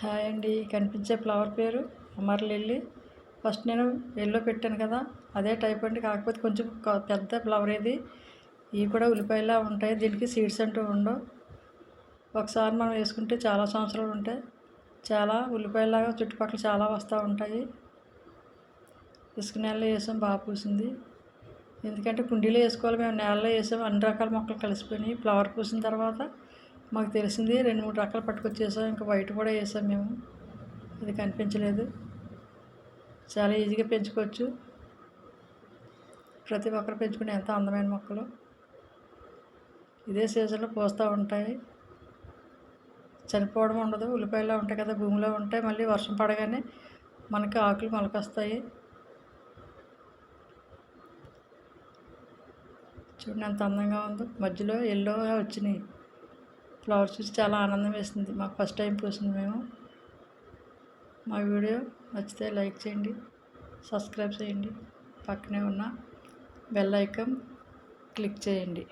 Hi అండి కనిపించే flower పేరు అమర్ లిల్లీ. ఫస్ట్ నేను ఎల్లో పెట్టాను కదా అదే టైప్ అండి. కాకపోతే కొంచెం పెద్ద ఫ్లవర్ ఇది. ఇవి కూడా ఉల్లిపాయలా ఉంటాయి. దీనికి సీడ్స్ అంటూ ఉండవు. ఒకసారి మనం వేసుకుంటే చాలా సంవత్సరాలు ఉంటాయి. చాలా ఉల్లిపాయలాగా చుట్టుపక్కల చాలా వస్తూ ఉంటాయి. ఇసుక నేలలో వేసాం బాగా పూసింది. ఎందుకంటే కుండీలో వేసుకోవాలి మేము నేలలో వేసాం. అన్ని రకాల మొక్కలు కలిసిపోయినాయి. ఫ్లవర్ పూసిన తర్వాత మాకు తెలిసింది రెండు మూడు రకాలు పట్టుకొచ్చేసాం ఇంకా వైట్ కూడా వేసాం మేము. అది కనిపించలేదు. చాలా ఈజీగా పెంచుకోవచ్చు. ప్రతి ఒక్కరు పెంచుకునే ఎంత అందమైన మొక్కలు. ఇదే సీజన్లో పూస్తూ ఉంటాయి. చనిపోవడం ఉండదు. ఉల్లిపాయలు ఉంటాయి కదా భూమిలో ఉంటాయి. మళ్ళీ వర్షం పడగానే మనకి ఆకులు మొలకొస్తాయి. చూడండి ఎంత అందంగా ఉందో. మధ్యలో ఎల్లోగా వచ్చినాయి. ఫ్లవర్స్ చూసి చాలా ఆనందం వేసింది. మాకు ఫస్ట్ టైం పూసింది మేము. మా వీడియో నచ్చితే లైక్ చేయండి సబ్స్క్రైబ్ చేయండి. పక్కనే ఉన్న బెల్ ఐకమ్ క్లిక్ చేయండి.